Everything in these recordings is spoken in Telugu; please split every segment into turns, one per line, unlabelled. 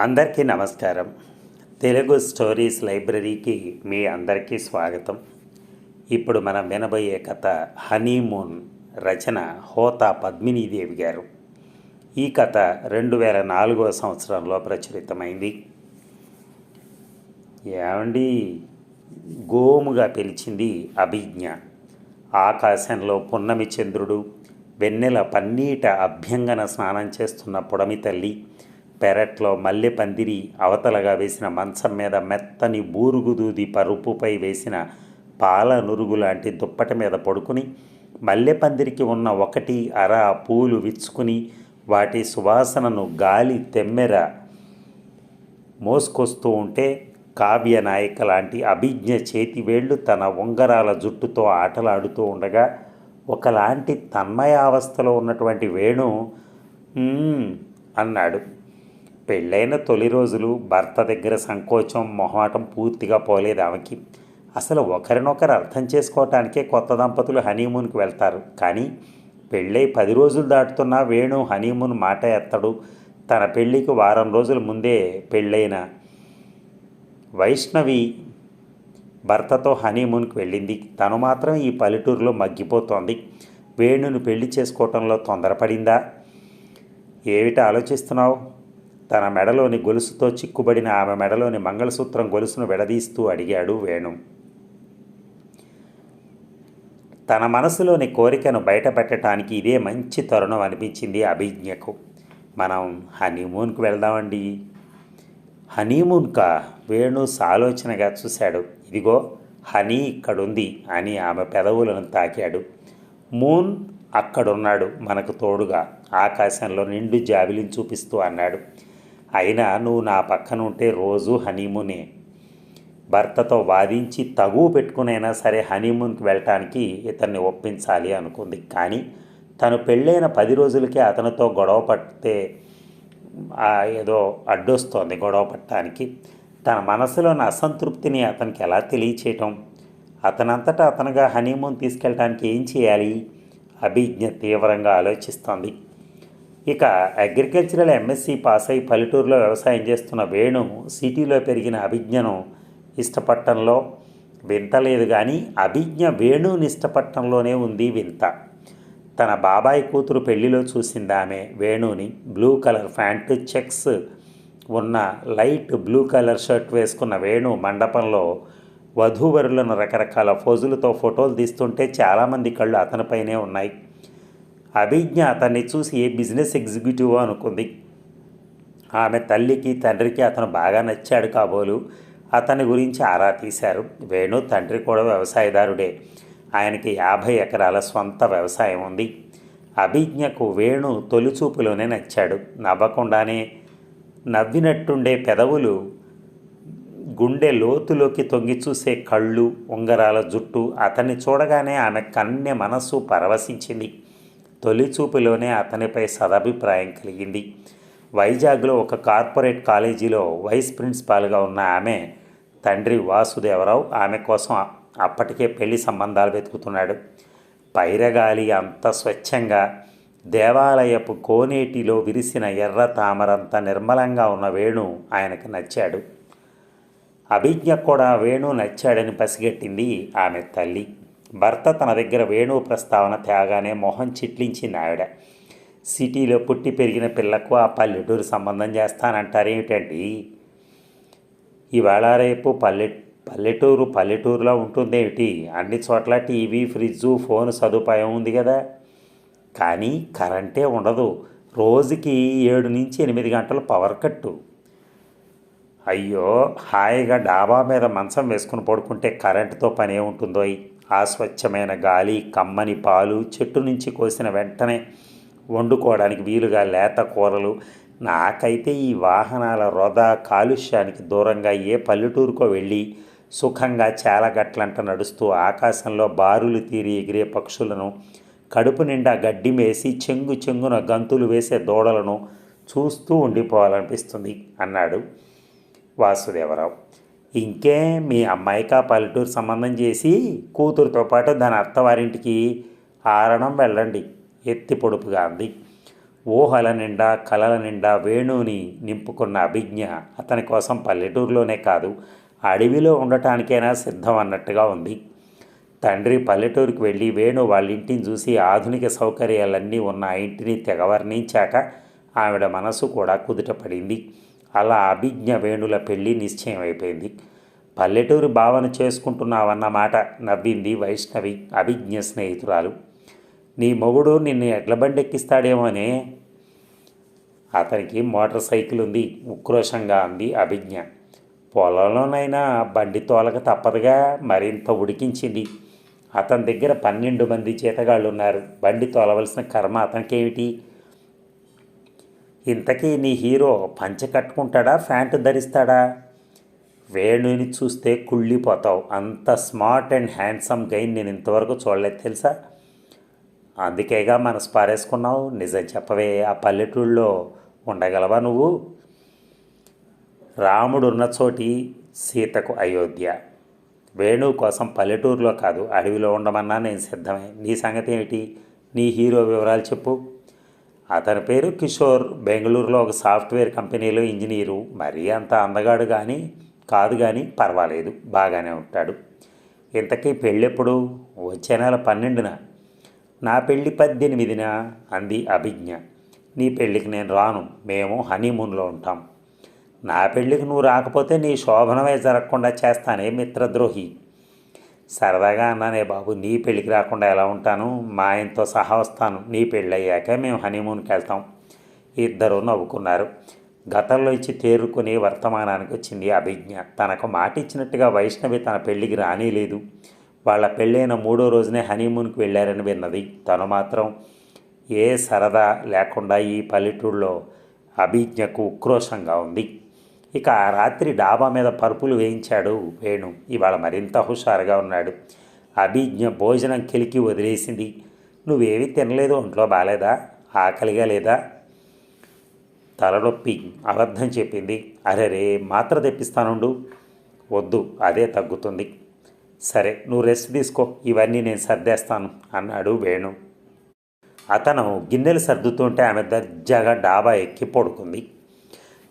అందరికీ నమస్కారం. తెలుగు స్టోరీస్ లైబ్రరీకి మీ అందరికీ స్వాగతం. ఇప్పుడు మనం వినబోయే కథ హనీమూన్ రచన హోతా పద్మినీదేవి గారు. ఈ కథ రెండు వేల నాలుగవ సంవత్సరంలో ప్రచురితమైంది. ఏమండి? గోముగా పిలిచింది అభిజ్ఞ. ఆకాశంలో పున్నమి చంద్రుడు వెన్నెల పన్నీట అభ్యంగన స్నానం చేస్తున్న పొడమి తల్లి పెరట్లో మల్లె పందిరి అవతలగా వేసిన మంచం మీద మెత్తని బూరుగుదూది పరుపుపై వేసిన పాల నురుగు లాంటి దుప్పటి మీద పడుకుని మల్లెపందిరికి ఉన్న ఒకటి అర పూలు విచ్చుకుని వాటి సువాసనను గాలి తెమ్మెర మోసుకొస్తూ ఉంటే కావ్య నాయక లాంటి అభిజ్ఞ చేతి వేళ్ళు తన ఉంగరాల జుట్టుతో ఆటలాడుతూ ఉండగా ఒకలాంటి తన్మయావస్థలో ఉన్నటువంటి వేణు అన్నాడు. పెళ్ళైన తొలి రోజులు భర్త దగ్గర సంకోచం మొహమాటం పూర్తిగా పోలేదు ఆమెకి. అసలు ఒకరినొకరు అర్థం చేసుకోవటానికే కొత్త దంపతులు హనీమూన్కి వెళ్తారు. కానీ పెళ్ళై పది రోజులు దాటుతున్నా వేణు హనీమూన్ మాట ఎత్తడు. తన పెళ్ళికి వారం రోజుల ముందే పెళ్ళైన వైష్ణవి భర్తతో హనీమూన్కి వెళ్ళింది. తను మాత్రం ఈ పల్లెటూరులో మగ్గిపోతోంది. వేణుని పెళ్ళి చేసుకోవటంలో తొందరపడిందా? ఏమిటి ఆలోచిస్తున్నావు? తన మెడలోని గొలుసుతో చిక్కుబడిన ఆమె మెడలోని మంగళసూత్రం గొలుసును విడదీస్తూ అడిగాడు వేణు. తన మనసులోని కోరికను బయటపెట్టడానికి ఇదే మంచి తరుణం అనిపించింది అభిజ్ఞకు. మనం హనీమూన్కి వెళ్దామండి. హనీమూన్కా? వేణు సాలోచనగా చూశాడు. ఇదిగో హనీ ఇక్కడుంది అని ఆమె పెదవులను తాకాడు. మూన్ అక్కడున్నాడు మనకు తోడుగా. ఆకాశంలో నిండు జాబిలిని చూపిస్తూ అన్నాడు. అయినా నువ్వు నా పక్కన ఉంటే రోజు హనీమూనే. భర్తతో వాదించి తగువు పెట్టుకునైనా సరే హనీమూన్కి వెళ్ళటానికి ఇతన్ని ఒప్పించాలి అనుకుంది. కానీ తను పెళ్ళైన పది రోజులకే అతనితో గొడవ పడితే ఏదో అడ్డొస్తోంది గొడవ పట్టడానికి తన మనసులోని అసంతృప్తిని అతనికి ఎలా తెలియచేయటం? అతనంతటా అతనుగా హనీమూన్ తీసుకెళ్ళటానికి ఏం చేయాలి? అభిజ్ఞ తీవ్రంగా ఆలోచిస్తోంది. ఇక అగ్రికల్చరల్ ఎంఎస్సి పాస్ అయి పల్లెటూరులో వ్యవసాయం చేస్తున్న వేణు సిటీలో పెరిగిన అభిజ్ఞను ఇష్టపట్టంలో వింత లేదు కానీ అభిజ్ఞ వేణుని ఇష్టపట్టంలోనే ఉంది వింత. తన బాబాయ్ కూతురు పెళ్ళిలో చూసింది ఆమె వేణుని బ్లూ కలర్ ప్యాంటు చెక్స్ ఉన్న లైట్ బ్లూ కలర్ షర్ట్ వేసుకున్న వేణు మండపంలో వధూవరులను రకరకాల ఫోజులతో ఫోటోలు తీస్తుంటే చాలామంది కళ్ళు అతనిపైనే ఉన్నాయి. అభిజ్ఞ అతన్ని చూసి ఏ బిజినెస్ ఎగ్జిక్యూటివ్ అనుకుంది. ఆమె తల్లికి తండ్రికి అతను బాగా నచ్చాడు కాబోలు. అతని గురించి ఆరా తీశారు. వేణు తండ్రి కూడా వ్యవసాయదారుడే. ఆయనకి యాభై ఎకరాల స్వంత వ్యవసాయం ఉంది. అభిజ్ఞకు వేణు తొలిచూపులోనే నచ్చాడు. నవ్వకుండానే నవ్వినట్టుండే పెదవులు గుండె లోతులోకి తొంగి చూసే కళ్ళు ఉంగరాల జుట్టు అతన్ని చూడగానే ఆమె కన్నె మనస్సు పరవశించింది. తొలిచూపులోనే అతనిపై సదభిప్రాయం కలిగింది. వైజాగ్లో ఒక కార్పొరేట్ కాలేజీలో వైస్ ప్రిన్సిపాల్గా ఉన్న ఆమె తండ్రి వాసుదేవరావు ఆమె కోసం అప్పటికే పెళ్ళి సంబంధాలు వెతుకుతున్నాడు. పైరగాలి అంత స్వచ్ఛంగా దేవాలయపు కోనేటిలో విరిసిన ఎర్ర తామరంత నిర్మలంగా ఉన్న వేణు ఆయనకు నచ్చాడు. అభిజ్ఞ కూడా వేణు నచ్చాడని పసిగట్టింది ఆమె తల్లి. భర్త తన దగ్గర వేణువు ప్రస్తావన తేగానే మొహం చిట్లించింది ఆవిడ. సిటీలో పుట్టి పెరిగిన పిల్లకు ఆ పల్లెటూరు సంబంధం చేస్తానంటారేమిటండి ఇవాళ రేపు పల్లె పల్లెటూరు పల్లెటూరులో ఉంటుందేమిటి? అన్ని చోట్ల టీవీ ఫ్రిడ్జు ఫోన్ సదుపాయం ఉంది కదా. కానీ కరెంటే ఉండదు. రోజుకి ఏడు నుంచి ఎనిమిది గంటలు పవర్ కట్టు. అయ్యో హాయిగా డాబా మీద మంచం వేసుకుని పడుకుంటే కరెంటుతో పనే ఉంటుందో అయి ఆ స్వచ్ఛమైన గాలి కమ్మని పాలు చెట్టు నుంచి కోసిన వెంటనే వండుకోవడానికి వీలుగా లేత కూరలు. నాకైతే ఈ వాహనాల వృధా కాలుష్యానికి దూరంగా ఏ పల్లెటూరుకో వెళ్ళి సుఖంగా చాలా గట్లంట నడుస్తూ ఆకాశంలో బారులు తీరి ఎగిరే పక్షులను కడుపు నిండా గడ్డి మేసి చెంగు చెంగున గంతులు వేసే దూడలను చూస్తూ ఉండిపోవాలనిపిస్తుంది అన్నాడు వాసుదేవరావు. ఇంకే మీ అమ్మాయికి ఆ పల్లెటూరు సంబంధం చేసి కూతురుతో పాటు దాని అత్తవారింటికి ఆరణం వెళ్ళండి. ఎత్తి పొడుపుగా అంది. ఊహల నిండా కలల నిండా వేణుని నింపుకున్న అభిజ్ఞ అతని కోసం పల్లెటూరులోనే కాదు అడవిలో ఉండటానికైనా సిద్ధం అన్నట్టుగా ఉంది. తండ్రి పల్లెటూరుకు వెళ్ళి వేణు వాళ్ళ ఇంటిని చూసి ఆధునిక సౌకర్యాలన్నీ ఉన్న ఆ ఇంటిని తెగవర్ణించాక ఆవిడ మనసు కూడా కుదుటపడింది. అలా అభిజ్ఞ వేణుల పెళ్ళి నిశ్చయం అయిపోయింది పల్లెటూరు భావన చేసుకుంటున్నావన్నమాట నవ్వింది వైష్ణవి అభిజ్ఞ స్నేహితురాలు. నీ మొగుడు నిన్ను ఎడ్ల బండి ఎక్కిస్తాడేమోనే అతనికి మోటార్ సైకిల్ ఉంది ఉక్రోషంగా అంది అభిజ్ఞ. పొలంలోనైనా బండి తోలక తప్పదుగా మరింత ఉడికించింది. అతని దగ్గర పన్నెండు మంది చేతగాళ్ళు ఉన్నారు బండి తోలవలసిన కర్మ అతనికేమిటి? ఇంతకీ నీ హీరో పంచె కట్టుకుంటాడా ప్యాంటు ధరిస్తాడా? వేణుని చూస్తే కుళ్ళిపోతావు. అంత స్మార్ట్ అండ్ హ్యాండ్సమ్ గైన్ నేను ఇంతవరకు చూడలేదు తెలుసా? అందుకేగా మనసు పారేసుకున్నావు. నిజం చెప్పవే ఆ పల్లెటూళ్ళలో ఉండగలవా నువ్వు? రాముడు ఉన్న చోటి సీతకు అయోధ్య. వేణు కోసం పల్లెటూరులో కాదు అడవిలో ఉండమన్నా నేను సిద్ధమే. నీ సంగతి ఏమిటి? నీ హీరో వివరాలు చెప్పు. అతని పేరు కిషోర్. బెంగళూరులో ఒక సాఫ్ట్వేర్ కంపెనీలో ఇంజనీరు. మరీ అంత అందగాడు కానీ కాదు కానీ పర్వాలేదు బాగానే ఉంటాడు. ఇంతకీ పెళ్ళెప్పుడు? వచ్చే నెల పన్నెండున. నా పెళ్ళి పద్దెనిమిదిన అంది అభిజ్ఞ. నీ పెళ్ళికి నేను రాను మేము హనీమూన్లో ఉంటాం. నా పెళ్ళికి నువ్వు రాకపోతే నీ శోభనమే జరగకుండా చేస్తానే మిత్రద్రోహి. సరదాగా అన్నానే బాబు నీ పెళ్ళికి రాకుండా ఎలా ఉంటాను? మా ఆయనతో సహా వస్తాను. నీ పెళ్ళి అయ్యాకే మేము హనీమూన్కి వెళ్తాం. ఇద్దరూ నవ్వుకున్నారు. గతంలో ఇచ్చి తేరుకుని వర్తమానానికి వచ్చింది అభిజ్ఞ. తనకు మాట ఇచ్చినట్టుగా వైష్ణవి తన పెళ్ళికి రానేలేదు. వాళ్ళ పెళ్ళైన మూడో రోజునే హనీమూన్కి వెళ్ళారని విన్నది. తను మాత్రం ఏ సరదా లేకుండా ఈ పల్లెటూళ్ళలో అభిజ్ఞకు ఉక్రోషంగా ఉంది. ఇక ఆ రాత్రి డాబా మీద పరుపులు వేయించాడు వేణు. ఇవాళ మరింత హుషారుగా ఉన్నాడు. అభిజ్ఞ భోజనం కెలికి వదిలేసింది. నువ్వేవి తినలేదు ఒంట్లో బాగాలేదా ఆకలిగా లేదా? తలనొప్పి అబద్ధం చెప్పింది. అరేరే మాత్ర తెప్పిస్తానుండు? వద్దు అదే తగ్గుతుంది. సరే నువ్వు రెస్ట్ తీసుకో ఇవన్నీ నేను సర్దేస్తాను అన్నాడు వేణు. అతను గిన్నెలు సర్దుతుంటే ఆమె దర్జాగా డాబా ఎక్కి పడుకుంది.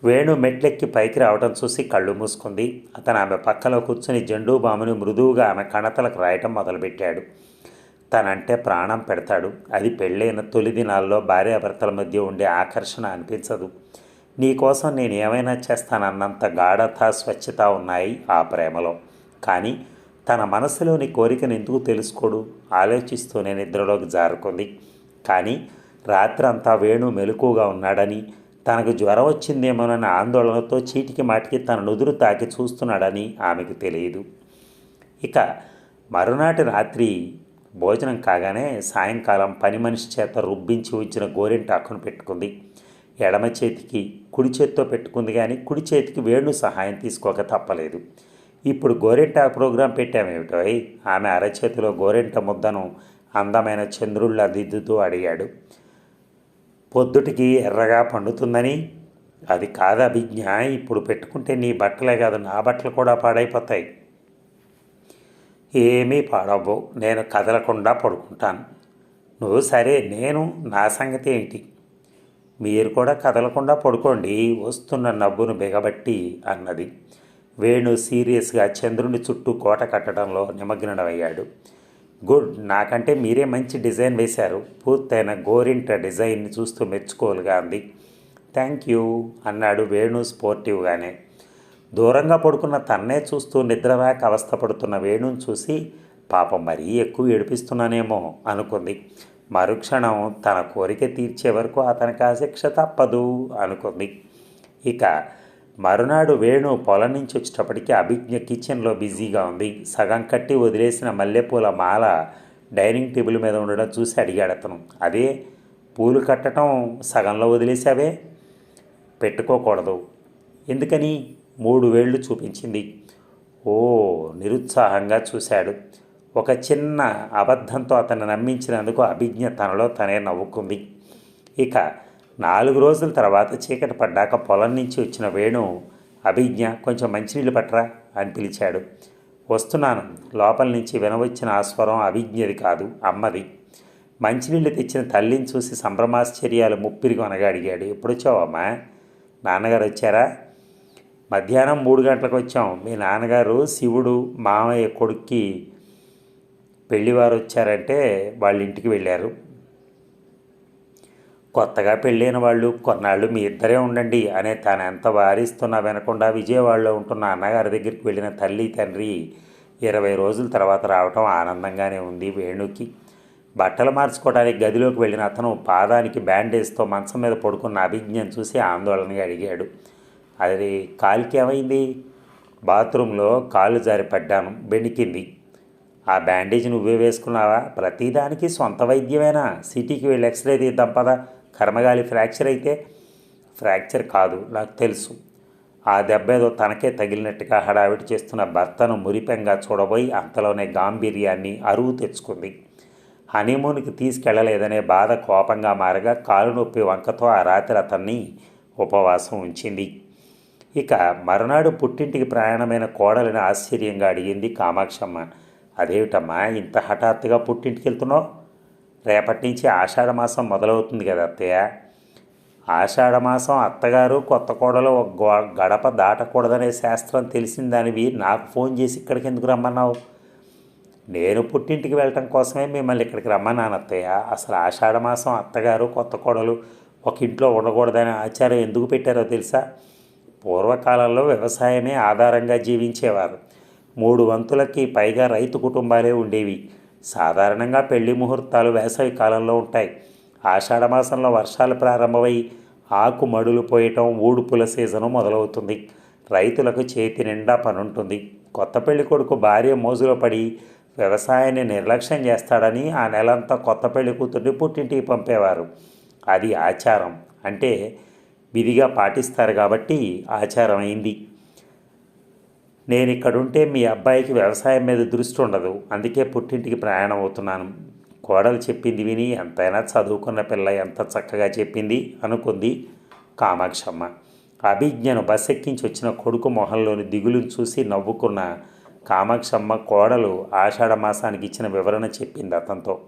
వేణు మెట్లెక్కి పైకి రావడం చూసి కళ్ళు మూసుకుంది. అతను ఆమె పక్కలో కూర్చుని జెండూ బామును మృదువుగా ఆమె కణతలకు రాయటం మొదలుపెట్టాడు. తనంటే ప్రాణం పెడతాడు. అది పెళ్ళైన తొలి దినాల్లో భార్యాభర్తల మధ్య ఉండే ఆకర్షణ అనిపించదు. నీకోసం నేను ఏమైనా చేస్తానన్నంత గాఢత స్వచ్ఛత ఉన్నాయి ఆ ప్రేమలో. కానీ తన మనసులోని కోరికను ఎందుకు తెలుసుకోడు? ఆలోచిస్తూనే నిద్రలోకి జారుకుంది. కానీ రాత్రంతా వేణు మెలకుగా ఉన్నాడని తనకు జ్వరం వచ్చిందేమోనన్న ఆందోళనతో చీటికి మాటికి తన నుదురు తాకి చూస్తున్నాడని ఆమెకు తెలియదు. ఇక మరునాటి రాత్రి భోజనం కాగానే సాయంకాలం పని మనిషి చేత రుబ్బించి ఉంచిన గోరింటాకును పెట్టుకుంది. ఎడమ చేతికి కుడి చేతితో పెట్టుకుంది కానీ కుడి చేతికి వేణు సహాయం తీసుకోక తప్పలేదు. ఇప్పుడు గోరింటాకు ప్రోగ్రాం పెట్టామేమిటో ఆమె అరచేతిలో గోరింట ముద్దను అందమైన చంద్రుళ్ళ దిద్దుతూ అడిగాడు. పొద్దుటికి ఎర్రగా పండుతుందని. అది కాదు అభిజ్ఞ ఇప్పుడు పెట్టుకుంటే నీ బట్టలే కాదు నా బట్టలు కూడా పాడైపోతాయి. ఏమీ పాడవు నేను కదలకుండా పడుకుంటాను. నువ్వు సరే నేను నా సంగతి ఏంటి? మీరు కూడా కదలకుండా పడుకోండి వస్తున్న నవ్వును బిగబట్టి అన్నది. వేణు సీరియస్గా చంద్రుని చుట్టూ కోట కట్టడంలో నిమగ్నమయ్యాడు గుడ్. నాకంటే మీరే మంచి డిజైన్ వేశారు. పూర్తయిన గోరింట డిజైన్ని చూస్తూ మెచ్చుకోలుగా అంది. థ్యాంక్ యూ అన్నాడు వేణు స్పోర్టివ్గానే. దూరంగా పడుకున్న తన్నే చూస్తూ నిద్రరాక అవస్థపడుతున్న వేణుని చూసి పాపం మరీ ఎక్కువ ఏడిపిస్తున్నానేమో అనుకుంది. మరుక్షణం తన కోరిక తీర్చే వరకు అతనికి ఆ శిక్ష తప్పదు అనుకుంది. ఇక మరునాడు వేణు పొలం నుంచి వచ్చేటప్పటికి అభిజ్ఞ కిచెన్లో బిజీగా ఉంది. సగం కట్టి వదిలేసిన మల్లెపూల మాల డైనింగ్ టేబుల్ మీద ఉండడం చూసి అడిగాడు అతను. అదే పూలు కట్టడం సగంలో వదిలేసావే పెట్టుకోకూడదు. ఎందుకని? మూడు వేళ్ళు చూపించింది. ఓ నిరుత్సాహంగా చూశాడు. ఒక చిన్న అబద్ధంతో అతను నమ్మించినందుకు అభిజ్ఞ తనలో తనే నవ్వుకుంది. ఇక నాలుగు రోజుల తర్వాత చీకటి పడ్డాక పొలం నుంచి వచ్చిన వేణు అభిజ్ఞ కొంచెం మంచినీళ్ళు పట్టరా అని పిలిచాడు. వస్తున్నాను. లోపల నుంచి వినవచ్చిన ఆ స్వరం అభిజ్ఞది కాదు అమ్మది. మంచినీళ్ళు తెచ్చిన తల్లిని చూసి సంభ్రమాశ్చర్యాలు ముప్పిరిగా అనగా అడిగాడు. ఎప్పుడు వచ్చావమ్మా నాన్నగారు వచ్చారా? మధ్యాహ్నం మూడు గంటలకు వచ్చాం. మీ నాన్నగారు శివుడు మామయ్య కొడుక్కి పెళ్ళివారు వచ్చారంటే వాళ్ళ ఇంటికి వెళ్ళారు. కొత్తగా పెళ్ళైన వాళ్ళు కొన్నాళ్ళు మీ ఇద్దరే ఉండండి అనే తాను ఎంత వారిస్తున్నా వినకుండా విజయవాడలో ఉంటున్న అన్నగారి దగ్గరికి వెళ్ళిన తల్లి తండ్రి ఇరవై రోజుల తర్వాత రావటం ఆనందంగానే ఉంది వేణుకి. బట్టలు మార్చుకోవడానికి గదిలోకి వెళ్ళిన అతను పాదానికి బ్యాండేజ్తో మంచం మీద పడుకున్న అభిజ్ఞం చూసి ఆందోళనగా అడిగాడు. అది కాలికి ఏమైంది? బాత్రూంలో కాలు జారి పడ్డాను బెణికింది. ఆ బ్యాండేజ్ నువ్వే వేసుకున్నావా? ప్రతిదానికి సొంత వైద్యమేనా? సిటీకి వెళ్ళి ఎక్స్రే తీద్దాం పదా. కర్మగాలి ఫ్రాక్చర్ అయితే ఫ్రాక్చర్ కాదు నాకు తెలుసు. ఆ దెబ్బ ఏదో తనకే తగిలినట్టుగా హడావిడి చేస్తున్న భర్తను మురిపెంగా చూడబోయి అంతలోనే గాంభీర్యాన్ని అరువు తెచ్చుకుంది. హనీమూన్కి తీసుకెళ్ళలేదనే బాధ కోపంగా మారగా కాలు నొప్పి వంకతో ఆ రాత్రి అతన్ని ఉపవాసం ఉంచింది. ఇక మరునాడు పుట్టింటికి ప్రయాణమైన కోడలిని ఆశ్చర్యంగా అడిగింది కామాక్షమ్మ. అదేమిటమ్మా ఇంత హఠాత్తుగా పుట్టింటికి వెళ్తున్నావు రేపటి నుంచి ఆషాఢ మాసం మొదలవుతుంది కదా అత్తయ్య. ఆషాఢ మాసం అత్తగారు కొత్త కోడలు గో- గడప దాటకూడదనే శాస్త్రం తెలిసిన దానివి నాకు ఫోన్ చేసి ఇక్కడికి ఎందుకు రమ్మన్నావు? నేను పుట్టింటికి వెళ్ళటం కోసమే మిమ్మల్ని ఇక్కడికి రమ్మన్నాను అత్తయ్య. అసలు ఆషాఢ మాసం అత్తగారు కొత్త కోడలు ఒక ఇంట్లో ఉండకూడదనే ఆచారం ఎందుకు పెట్టారో తెలుసా? పూర్వకాలంలో వ్యవసాయమే ఆధారంగా జీవించేవారు. మూడు వంతులకి పైగా రైతు కుటుంబాలే ఉండేవి. సాధారణంగా పెళ్ళి ముహూర్తాలు వేసవి కాలంలో ఉంటాయి. ఆషాఢమాసంలో వర్షాలు ప్రారంభమై ఆకు మడులు పోయటం ఊడుపుల సీజను మొదలవుతుంది. రైతులకు చేతి నిండా పనుంటుంది. కొత్త పెళ్ళి కొడుకు భార్య మోజులో పడి వ్యవసాయాన్ని నిర్లక్ష్యం చేస్తాడని ఆ నెలంతా కొత్త పెళ్ళి కూతుర్ని పుట్టింటికి పంపేవారు. అది ఆచారం. అంటే విధిగా పాటిస్తారు కాబట్టి ఆచారం అయింది నేను ఇక్కడుంటే మీ అబ్బాయికి వ్యవసాయం మీద దృష్టి ఉండదు. అందుకే పుట్టింటికి ప్రయాణం అవుతున్నాను. కోడలు చెప్పింది విని ఎంతైనా చదువుకున్న పిల్ల ఎంత చక్కగా చెప్పింది అనుకుంది కామాక్షమ్మ. అభిజ్ఞను బస్ ఎక్కించి వచ్చిన కొడుకు మొహంలోని దిగులును చూసి నవ్వుకున్న కామాక్షమ్మ కోడలు ఆషాఢ మాసానికి ఇచ్చిన వివరణ చెప్పింది అతనితో.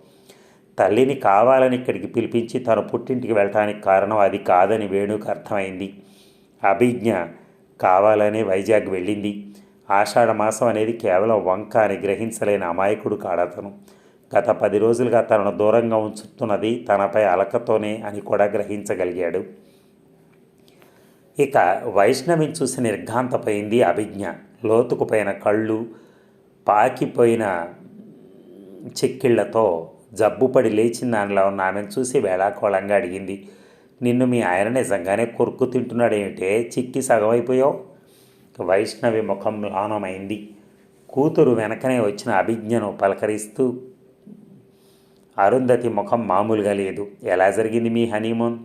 తల్లిని కావాలని ఇక్కడికి పిలిపించి తన పుట్టింటికి వెళ్ళటానికి కారణం అది కాదని వేణుకు అర్థమైంది. అభిజ్ఞ కావాలనే వైజాగ్ వెళ్ళింది. ఆషాఢ మాసం అనేది కేవలం వంక అని గ్రహించలేని అమాయకుడు కాడతను. గత పది రోజులుగా తనను దూరంగా ఉంచుతున్నది తనపై అలకతోనే అని కూడా గ్రహించగలిగాడు. ఇక వైష్ణవిని చూసి నిర్ఘాంతపోయింది అభిజ్ఞ. లోతుకుపోయిన కళ్ళు పాకిపోయిన చెక్కిళ్ళతో జబ్బుపడి లేచిన దానిలో ఉన్న ఆమెను చూసి వేళాకోళంగా అడిగింది. నిన్ను మీ ఆయన నిజంగానే కొరుకు తింటున్నాడేమిటే? చిక్కి సగమైపోయావు? వైష్ణవి ముఖం లానమైంది కూతురు వెనకనే వచ్చిన అభిజ్ఞను పలకరిస్తూ అరుంధతి ముఖం మామూలుగా లేదు. ఎలా జరిగింది మీ హనీమూన్?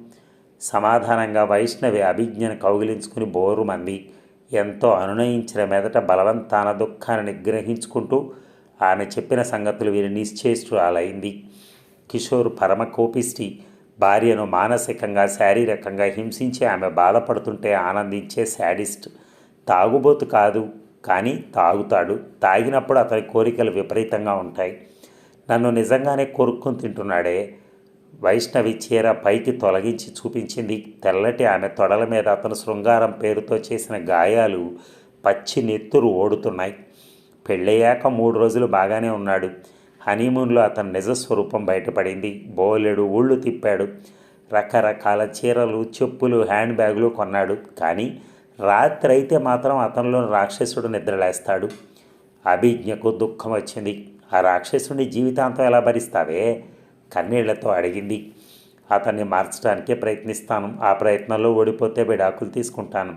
సమాధానంగా వైష్ణవి అభిజ్ఞను కౌగిలించుకుని బోరుమంది ఎంతో అనునయించిన మెదట బలవంతాన దుఃఖాన్ని నిగ్రహించుకుంటూ ఆమె చెప్పిన సంగతులు విని నిశ్చేష్టురాలైంది. కిషోర్ పరమ కోపిష్టి భార్యను మానసికంగా శారీరకంగా హింసించి ఆమె బాధపడుతుంటే ఆనందించే శాడిస్ట్ తాగుబోతు కాదు కానీ తాగుతాడు. తాగినప్పుడు అతని కోరికలు విపరీతంగా ఉంటాయి. నన్ను నిజంగానే కొరుక్కుని తింటున్నాడే. వైష్ణవి చీర పైకి తొలగించి చూపించింది. తెల్లటి ఆమె తొడల మీద అతను శృంగారం పేరుతో చేసిన గాయాలు పచ్చి నెత్తురు ఓడుతున్నాయి. పెళ్ళయ్యాక మూడు రోజులు బాగానే ఉన్నాడు. హనీమూన్లో అతని నిజస్వరూపం బయటపడింది. బోలెడు ఊళ్ళు తిప్పాడు. రకరకాల చీరలు చెప్పులు హ్యాండ్ బ్యాగులు కొన్నాడు. కానీ రాత్రి అయితే మాత్రం అతనిలో రాక్షసుడు నిద్రలేస్తాడు అభిజ్ఞకు దుఃఖం వచ్చింది. ఆ రాక్షసుని జీవితాంతం ఎలా భరిస్తావే? కన్నీళ్ళతో అడిగింది. అతన్ని మార్చడానికే ప్రయత్నిస్తాను. ఆ ప్రయత్నంలో ఓడిపోతే విడాకులు తీసుకుంటాను.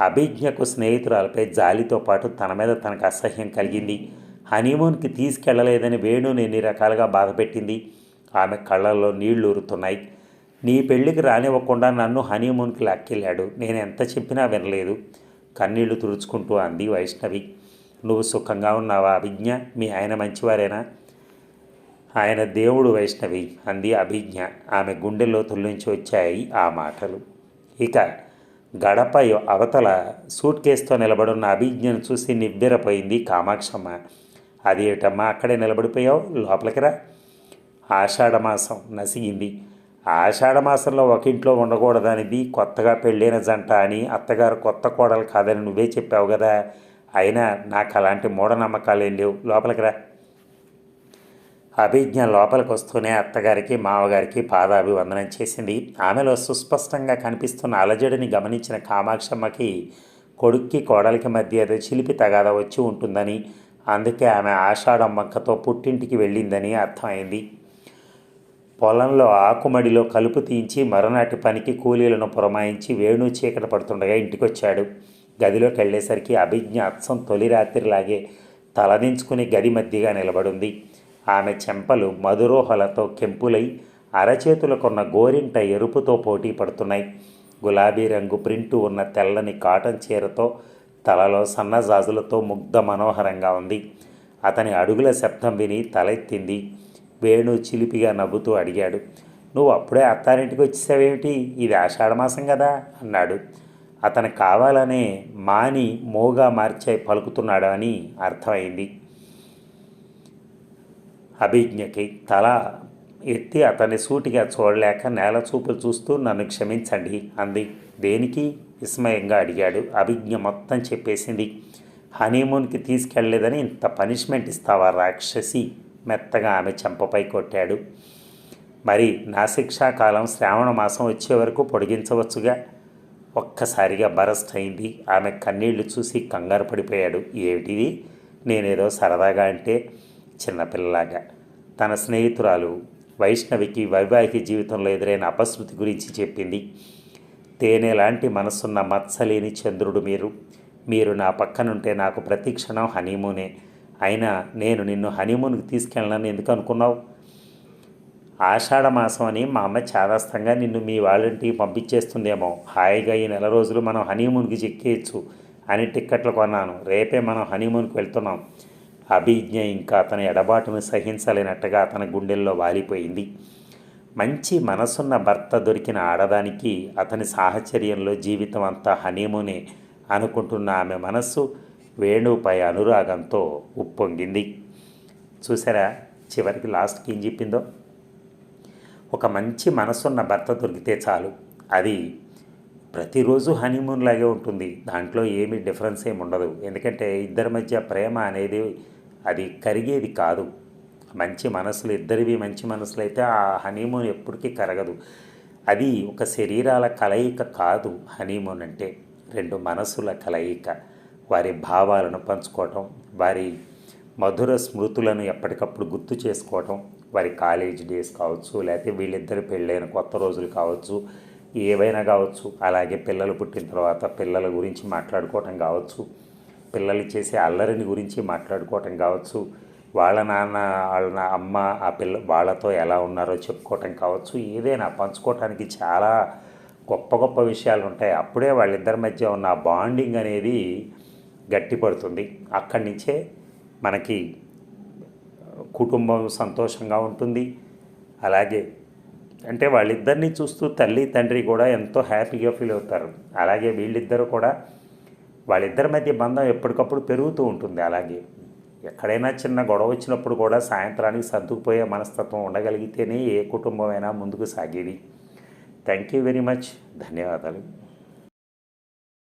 అభిజ్ఞకు స్నేహితురాలపై జాలితో పాటు తన మీద తనకు అసహ్యం కలిగింది. హనీమూన్కి తీసుకెళ్ళలేదని వేణుని ఎన్ని రకాలుగా బాధపెట్టింది. ఆమె కళ్ళల్లో నీళ్ళు ఊరుతున్నాయి నీ పెళ్ళికి రానివ్వకుండా నన్ను హనీమూన్కి లాక్కెళ్ళాడు. నేను ఎంత చెప్పినా వినలేదు. కన్నీళ్ళు తుడుచుకుంటూ అంది వైష్ణవి. నువ్వు సుఖంగా ఉన్నావా అభిజ్ఞ? మీ ఆయన మంచివారేనా? ఆయన దేవుడు వైష్ణవి అంది అభిజ్ఞ. ఆమె గుండెల్లో తుల్లించి వచ్చాయి ఆ మాటలు. ఇక గడప అవతల సూట్ కేసుతో నిలబడున్న అభిజ్ఞను చూసి నివ్వెరపోయింది కామాక్షమ్మ. అదేమిటమ్మా అక్కడే నిలబడిపోయావు? లోపలికి రా. ఆషాఢమాసం నసిగింది. ఆషాఢమాసంలో ఒక ఇంట్లో ఉండకూడదనిది కొత్తగా పెళ్ళైన జంట అని అత్తగారు కొత్త కోడలు కాదని నువ్వే చెప్పావు కదా. అయినా నాకు అలాంటి మూఢనమ్మకాలు ఏం లేవు. లోపలికి రా. అభిజ్ఞ లోపలికి వస్తూనే అత్తగారికి మామగారికి పాదాభివందనం చేసింది. ఆమెలో సుస్పష్టంగా కనిపిస్తున్న అలజడిని గమనించిన కామాక్షమ్మకి కొడుక్కి కోడలికి మధ్య ఏదో చిలిపి తగాద వచ్చి ఉంటుందని అందుకే ఆమె ఆషాఢం వంకతో పుట్టింటికి వెళ్ళిందని అర్థమైంది. పొలంలో ఆకుమడిలో కలుపు తీయించి మరునాటి పనికి కూలీలను పురమాయించి వేణు చీకట పడుతుండగా ఇంటికొచ్చాడు. గదిలోకి వెళ్ళేసరికి అభిజ్ఞ అచ్చం తొలి రాత్రిలాగే తలదించుకుని గది మధ్యగా నిలబడింది. ఆమె చెంపలు మధురోహలతో కెంపులై అరచేతులకున్న గోరింట ఎరుపుతో పోటీ పడుతున్నాయి. గులాబీ రంగు ప్రింటు ఉన్న తెల్లని కాటన్ చీరతో తలలో సన్నజాజులతో ముగ్ధ మనోహరంగా ఉంది. అతని అడుగుల శబ్దం విని తలెత్తింది. వేణు చిలిపిగా నవ్వుతూ అడిగాడు నువ్వు అప్పుడే అత్తారింటికి వచ్చేసావేమిటి? ఇది ఆషాఢమాసం కదా అన్నాడు. అతను కావాలనే మాని మోగా మార్చే పలుకుతున్నాడు అని అర్థమైంది. అభిజ్ఞకి తల ఎత్తి అతన్ని సూటిగా చూడలేక నేల చూపులు చూస్తూ నన్ను క్షమించండి అంది. దేనికి? విస్మయంగా అడిగాడు. అభిజ్ఞ మొత్తం చెప్పేసింది హనీమూన్కి తీసుకెళ్ళేదని ఇంత పనిష్మెంట్ ఇస్తావా రాక్షసి? మెత్తగా ఆమె చెంపపై కొట్టాడు. మరి నా శిక్షాకాలం శ్రావణ మాసం వచ్చే వరకు పొడిగించవచ్చుగా? ఒక్కసారిగా బరస్ట్ అయింది. ఆమె కన్నీళ్ళు చూసి కంగారు పడిపోయాడు. ఏమిటిది? నేనేదో సరదాగా అంటే చిన్నపిల్లలాగా. తన స్నేహితురాలు వైష్ణవికి వైవాహిక జీవితంలో ఎదురైన అపశృతి గురించి చెప్పింది. తేనె లాంటి మనసున్న మత్సలేని చంద్రుడు మీరు. మీరు నా పక్కనుంటే నాకు ప్రతి క్షణం హనీమూనే. అయినా నేను నిన్ను హనీమూన్కి తీసుకెళ్ళనని ఎందుకు అనుకున్నావు? ఆషాఢ మాసం అని మా అమ్మ చాదాస్తంగా నిన్ను మీ వాళ్ళంటికి పంపించేస్తుందేమో. హాయిగా ఈ నెల రోజులు మనం హనీమూన్కి చెక్కేయచ్చు అని టిక్కెట్లు కొన్నాను. రేపే మనం హనీమూన్కి వెళ్తున్నాం. అభిజ్ఞ ఇంకా అతని ఎడబాటును సహించలేనట్టుగా అతని గుండెల్లో వాలిపోయింది. మంచి మనసున్న భర్త దొరికిన ఆడదానికి అతని సాహచర్యంలో జీవితం అంతా హనీమూనే అనుకుంటున్న ఆమె మనస్సు వేణువుపై అనురాగంతో ఉప్పొంగింది. చూసారా? చివరికి లాస్ట్కి ఏం చెప్పిందో? ఒక మంచి మనసున్న భర్త దొరికితే చాలు. అది ప్రతిరోజు హనీమూన్ లాగే ఉంటుంది. దాంట్లో ఏమి డిఫరెన్స్ ఏమి ఉండదు. ఎందుకంటే ఇద్దరి మధ్య ప్రేమ అనేది అది కరిగేది కాదు. మంచి మనసులు ఇద్దరివి మంచి మనసులు అయితే ఆ హనీమూన్ ఎప్పటికీ కరగదు. అది ఒక శరీరాల కలయిక కాదు హనీమూన్ అంటే. రెండు మనసుల కలయిక. వారి భావాలను పంచుకోవటం వారి మధుర స్మృతులను ఎప్పటికప్పుడు గుర్తు చేసుకోవటం వారి కాలేజ్ డేస్ కావచ్చు లేకపోతే వీళ్ళిద్దరు పెళ్ళైన కొత్త రోజులు కావచ్చు ఏవైనా కావచ్చు అలాగే పిల్లలు పుట్టిన తర్వాత పిల్లల గురించి మాట్లాడుకోవటం కావచ్చు పిల్లలు చేసే అల్లరిని గురించి మాట్లాడుకోవటం కావచ్చు వాళ్ళ నాన్న వాళ్ళ నా- అమ్మ ఆ పిల్ల వాళ్ళతో ఎలా ఉన్నారో చెప్పుకోవటం కావచ్చు ఏదైనా పంచుకోవటానికి చాలా గొప్ప గొప్ప విషయాలు ఉంటాయి. అప్పుడే వాళ్ళిద్దరి మధ్య ఉన్న బాండింగ్ అనేది గట్టిపడుతుంది. అక్కడి నుంచే మనకి కుటుంబం సంతోషంగా ఉంటుంది. అలాగే అంటే వాళ్ళిద్దరిని చూస్తూ తల్లి తండ్రి కూడా ఎంతో హ్యాపీగా ఫీల్ అవుతారు. అలాగే వీళ్ళిద్దరూ కూడా వాళ్ళిద్దరి మధ్య బంధం ఎప్పటికప్పుడు పెరుగుతూ ఉంటుంది. అలాగే ఎక్కడైనా చిన్న గొడవ వచ్చినప్పుడు కూడా సాయంత్రానికి సర్దుకుపోయే మనస్తత్వం ఉండగలిగితేనే ఏ కుటుంబమైనా ముందుకు సాగేది. థ్యాంక్ యూ వెరీ మచ్ ధన్యవాదాలు.